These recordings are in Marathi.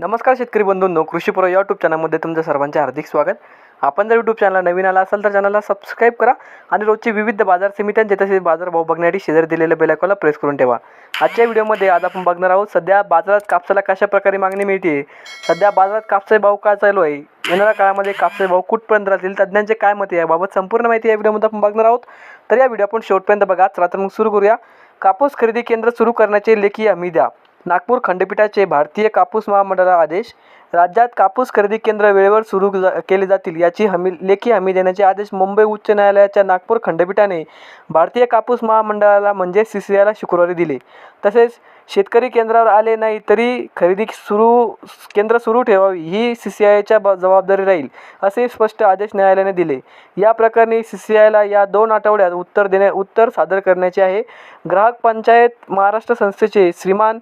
नमस्कार शेतकरी बंधूंनो कृषीपूर्व यूट्यूब चॅनलमध्ये तुमचं सर्वांचे हार्दिक स्वागत. आपण जर यूट्यूब चॅनलला नवीन आला असाल तर चॅनलला सबस्क्राईब करा आणि रोजची विविध बाजार समित्यांचे तसेच बाजारभाव बघण्यासाठी शेजारी दिलेल्या बेलायकॉनला प्रेस करून ठेवा. आजच्या व्हिडिओमध्ये आज आपण बघणार आहोत सध्या बाजारात कापसाला कशा प्रकारे मागणी मिळते सध्या बाजारात कापसाचे भाव काय चालू आहे? येणाऱ्या काळामध्ये कापसाचे भाव कुठपर्यंत राहतील? तज्ज्ञांचे काय मत आहे? याबाबत संपूर्ण माहिती या व्हिडिओमध्ये आपण बघणार आहोत. तर या व्हिडिओ आपण शेवटपर्यंत बघा. चला तर मग सुरू करूया. कापूस खरेदी केंद्र सुरू करण्याचे लेखी हमी द्या. नागपूर खंडपीठाचे भारतीय कापूस महामंडळा आदेश राज्यात कापूस खरेदी केंद्र वेळेवर सुरू जा- केले जातील याची हमी लेखी हमी देण्याचे आदेश मुंबई उच्च न्यायालयाच्या नागपूर खंडपीठाने भारतीय कापूस महामंडळाला म्हणजे सी सी आयला शुक्रवारी दिले. तसेच शेतकरी केंद्रावर आले नाही तरी खरेदी सुरू केंद्र सुरू ठेवावी ही सी सी आयच्या जबाबदारी राहील असे स्पष्ट आदेश न्यायालयाने दिले. या प्रकरणी सी सी आयला या दोन आठवड्यात उत्तर देणे उत्तर सादर करण्याचे आहे. ग्राहक पंचायत महाराष्ट्र संस्थेचे श्रीमान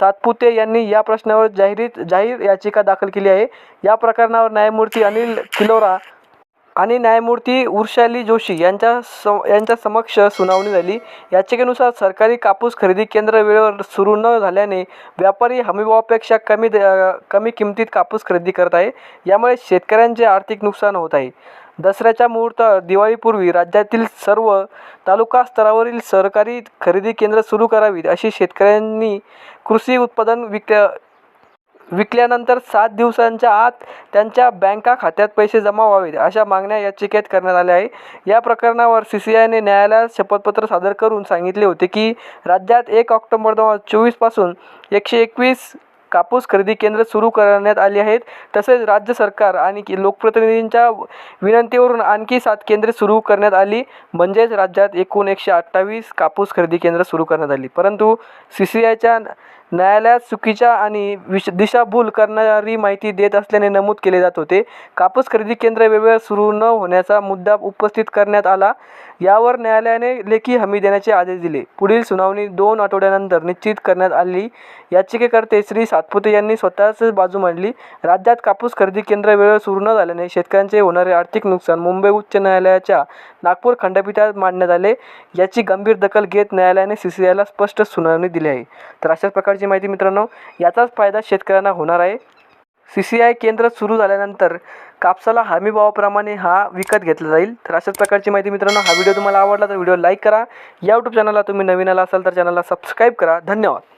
सातपुते यांनी या प्रश्नावर जाहिरीत जाहीर याचिका दाखल दाखल केली आहे. या प्रकरणावर न्यायमूर्ती अनिल किलोरा आणि न्यायमूर्ती उर्शाली जोशी यांच्या सम यांच्या समक्ष सुनावणी झाली. याचिकेनुसार सरकारी कापूस खरेदी केंद्र वेळेवर सुरू न झाल्याने व्यापारी हमीभावापेक्षा कमी द- कमी किमतीत कापूस खरेदी करत आहे. यामुळे शेतकऱ्यांचे आर्थिक नुकसान होत आहे. दसऱ्याच्या मुहूर्तावर दिवाळीपूर्वी राज्यातील सर्व तालुका स्तरावरील सरकारी खरेदी केंद्र सुरू करावीत अशी शेतकऱ्यांनी कृषी उत्पादन विक विकल्यानंतर सात दिवसांच्या आत त्यांच्या बँका खात्यात पैसे जमा व्हावेत अशा मागण्या याचिकेत करण्यात आल्या आहे या प्रकरणावर सी सी आयने न्यायालयात शपथपत्र सादर करून सांगितले होते की राज्यात एक ऑक्टोबर दोन हजार चोवीसपासून एकशे एकवीस कापूस खरेदी केंद्र सुरू करण्यात आली आहेत. तसेच राज्य सरकार आणि की लोकप्रतिनिधींच्या विनंतीवरून आणखी सात केंद्रे सुरू करण्यात आली. म्हणजेच राज्यात एकूण एकशे अठ्ठावीस कापूस खरेदी केंद्र सुरू करण्यात आली. परंतु सी सी आयच्या न्यायालयात चुकीच्या आणि विश दिशाभूल करणारी माहिती देत असल्याने नमूद केले जात होते. कापूस खरेदी केंद्र वेळेवर सुरू न होण्याचा मुद्दा उपस्थित करण्यात आला. यावर न्यायालयाने लेखी हमी देण्याचे आदेश दिले. पुढील सुनावणी दोन आठवड्यानंतर निश्चित करण्यात आली. याचिकेकर्ते श्री सातपुते यांनी स्वतःच बाजू मांडली. राज्यात कापूस खरेदी केंद्र वेळेवर सुरू न झाल्याने शेतकऱ्यांचे होणारे आर्थिक नुकसान मुंबई उच्च न्यायालयाच्या नागपूर खंडपीठात मांडण्यात आले. याची गंभीर दखल घेत न्यायालयाने सी सी आयला स्पष्ट सुनावणी दिली आहे. तर अशाच प्रकारची माहिती मित्रांनो याचाच फायदा शेतकऱ्यांना होणार आहे. सी सी आय केंद्र सुरू झाल्यानंतर कापसाला हमीभावाप्रमाणे हा विकत घेतला जाईल. तर अशाच प्रकारची माहिती मित्रांनो हा व्हिडिओ तुम्हाला आवडला तर व्हिडिओ लाईक करा. या यूट्यूब चॅनलला तुम्ही नवीन आला असाल तर चॅनलला सबस्क्राईब करा. धन्यवाद.